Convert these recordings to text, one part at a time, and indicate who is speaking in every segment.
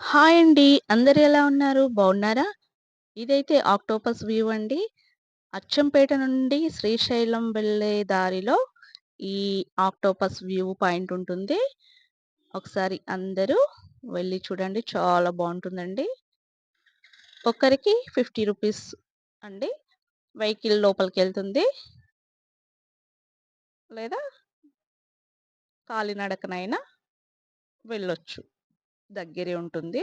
Speaker 1: Hi అండి. అందరు ఎలా ఉన్నారు? బాగున్నారా? ఇదైతే ఆక్టోపస్ వ్యూ అండి. అచ్చంపేట నుండి శ్రీశైలం వెళ్ళే దారిలో ఈ ఆక్టోపస్ వ్యూ పాయింట్ ఉంటుంది. ఒకసారి అందరూ వెళ్ళి చూడండి. చాలా బాగుంటుందండి ఒక్కరికి 50 రూపీస్ అండి. వెహికల్ లోపలికి వెళ్తుంది లేదా కాలినడకనైనా వెళ్ళొచ్చు. దగ్గరే ఉంటుంది.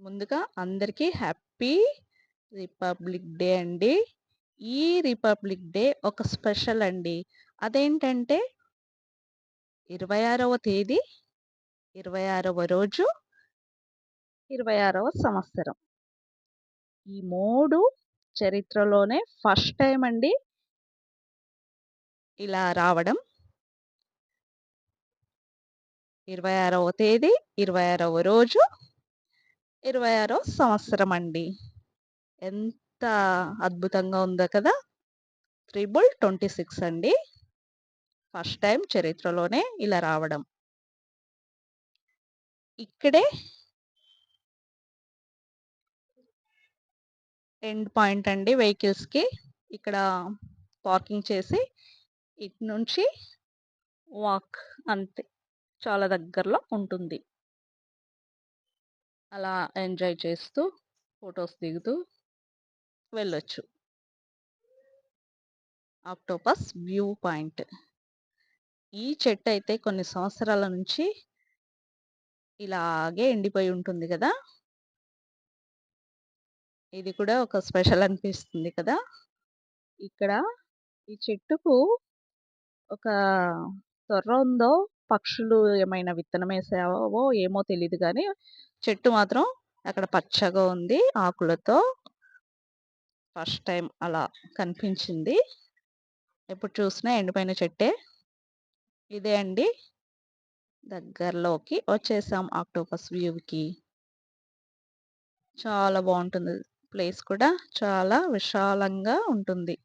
Speaker 1: ముందుగా అందరికీ హ్యాపీ రిపబ్లిక్ డే అండి. ఈ రిపబ్లిక్ డే ఒక స్పెషల్ అండి. అదేంటంటే 26వ తేదీ, 26వ రోజు, 26వ సంవత్సరం. ఈ మూడు చరిత్రలోనే ఫస్ట్ టైం అండి. ఇలా రావడం. 26వ తేదీ, 26వ రోజు, 26వ సంవత్సరం అండి. ఎంత అద్భుతంగా ఉందో కదా! త్రిబుల్ 26 అండి. ఫస్ట్ టైం చరిత్రలోనే ఇలా రావడం. ఇక్కడే ఎండ్ పాయింట్ అండి వెహికల్స్‌కి. ఇక్కడ పార్కింగ్ చేసి ఇటు నుంచి వాక్ అంతే. చాలా దగ్గరలో ఉంటుంది. అలా ఎంజాయ్ చేస్తూ, ఫోటోస్ దిగుతూ వెళ్ళొచ్చు. Octopus view point. ఈ చెట్టు అయితే కొన్ని సంవత్సరాల నుంచి ఇలాగే ఎండిపోయి ఉంటుంది కదా ఇది కూడా ఒక స్పెషల్ అనిపిస్తుంది కదా! ఇక్కడ ఈ చెట్టుకు ఒక తొర్ర ఉందో, పక్షులు ఏమైనా విత్తనం వేసావో ఏమో తెలియదు కానీ చెట్టు మాత్రం అక్కడ పచ్చగా ఉంది ఆకులతో. ఫస్ట్ టైం అలా కనిపించింది. ఎప్పుడు చూసినా ఎండిపోయిన చెట్టే. ఇదే అండి. దగ్గరలోకి వచ్చేసాం ఆక్టోపస్ వ్యూకి. చాలా బాగుంటుంది ప్లేస్ కూడా చాలా విశాలంగా ఉంటుంది.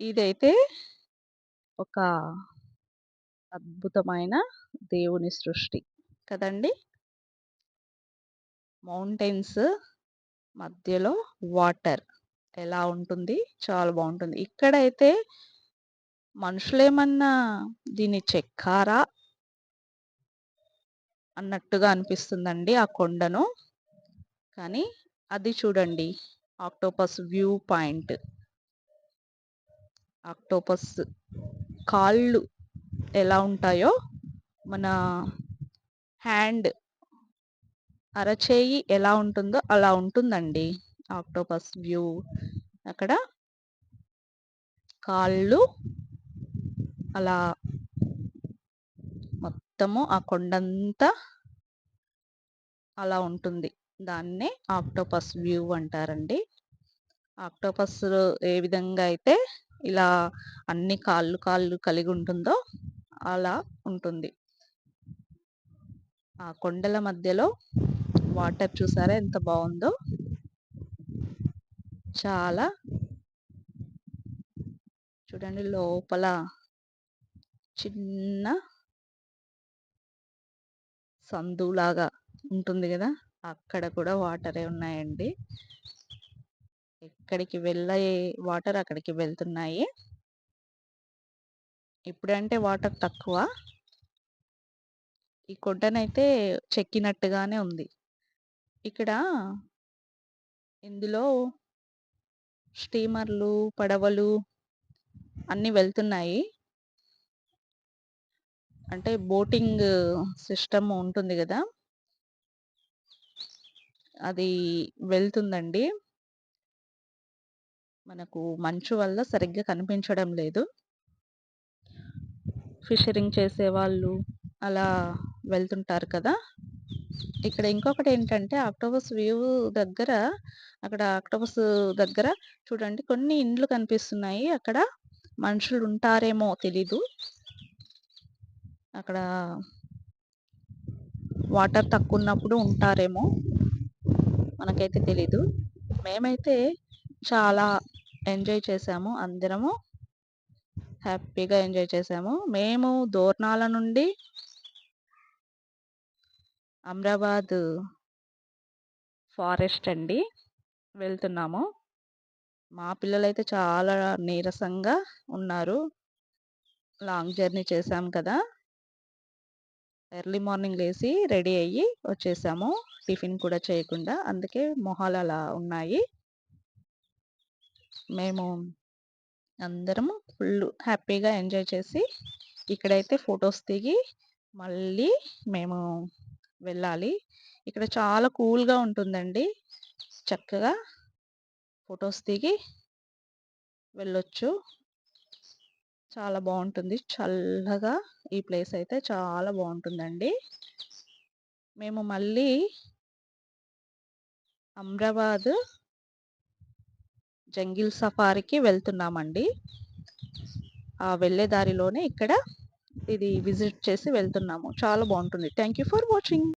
Speaker 1: ఇదైతే ఒక అద్భుతమైన దేవుని సృష్టి కదండీ! మౌంటైన్స్ మధ్యలో వాటర్ ఎలా ఉంటుంది? చాలా బాగుంటుంది ఇక్కడైతే మనుషులేమన్నా దీన్ని చెక్కారా? అన్నట్టుగా అనిపిస్తుందండి ఆ కొండను. కానీ అది చూడండి ఆక్టోపస్ వ్యూ పాయింట్. ఆక్టోపస్ కాళ్ళు ఎలా ఉంటాయో, మన హ్యాండ్ అరచేయి ఎలా ఉంటుందో అలా ఉంటుందండి ఆక్టోపస్ వ్యూ. అక్కడ కాళ్ళు అలా మొత్తము ఆ కొండంతా అలా ఉంటుంది. దాన్నే ఆక్టోపస్ వ్యూ అంటారండి. ఆక్టోపస్ ఏ విధంగా అయితే ఇలా అన్ని కాళ్ళు, కాళ్ళు కలిగి ఉంటుందో అలా ఉంటుంది. ఆ కొండల మధ్యలో వాటర్ చూసారా ఎంత బాగుందో చాలా చూడండి లోపల చిన్న సందులాగా ఉంటుంది కదా అక్కడ కూడా వాటరే ఉన్నాయండి. ఎక్కడికి వెళ్ళే వాటర్ అక్కడికి వెళ్తున్నాయి. ఇప్పుడంటే వాటర్ తక్కువ. ఈ కొండనైతే చెక్కినట్టుగానే ఉంది. ఇక్కడ ఇందులో స్టీమర్‌లు, పడవలు అన్నీ వెళ్తున్నాయి. అంటే బోటింగ్ సిస్టమ్ ఉంటుంది కదా అది వెళ్తుందండి. మనకు మంచు వల్ల సరిగ్గా కనిపించడం లేదు. ఫిషరింగ్ చేసే వాళ్ళు అలా వెళ్తుంటారు కదా! ఇక్కడ ఇంకొకటి ఏంటంటే ఆక్టోబస్ వ్యూ దగ్గర అక్కడ ఆక్టోబస్ దగ్గర చూడండి కొన్ని ఇండ్లు కనిపిస్తున్నాయి. అక్కడ మనుషులు ఉంటారేమో తెలీదు. అక్కడ వాటర్ తక్కువ ఉన్నప్పుడు ఉంటారేమో! మనకైతే తెలీదు. మేమైతే చాలా ఎంజాయ్ చేసాము. అందరము. హ్యాపీగా ఎంజాయ్ చేసాము. మేము దోర్నాల నుండి అమ్రాబాద్ ఫారెస్ట్ అండి. వెళ్తున్నాము. మా పిల్లలైతే చాలా నీరసంగా ఉన్నారు. లాంగ్ జర్నీ చేసాం కదా. ఎర్లీ మార్నింగ్ లేసి రెడీ అయ్యి వచ్చేసాము. టిఫిన్ కూడా చేయకుండా. అందుకే మొహాలు అలా ఉన్నాయి. మేము అందరము ఫుల్ హ్యాపీగా ఎంజాయ్ చేసి ఇక్కడైతే ఫొటోస్ దిగి మళ్ళీ మేము వెళ్ళాలి. ఇక్కడ చాలా కూల్గా ఉంటుందండి. చక్కగా ఫొటోస్ దిగి వెళ్ళొచ్చు. చాలా బాగుంటుంది. చల్లగా ఈ ప్లేస్ అయితే చాలా బాగుంటుందండి. మేము మళ్ళీ అమ్రాబాద్ జంగిల్ సఫారీకి వెళ్తున్నామండి. ఆ వెళ్ళే దారిలోనే ఇక్కడ ఇది విజిట్ చేసి వెళ్తున్నాము. చాలా బాగుంటుంది. Thank you for watching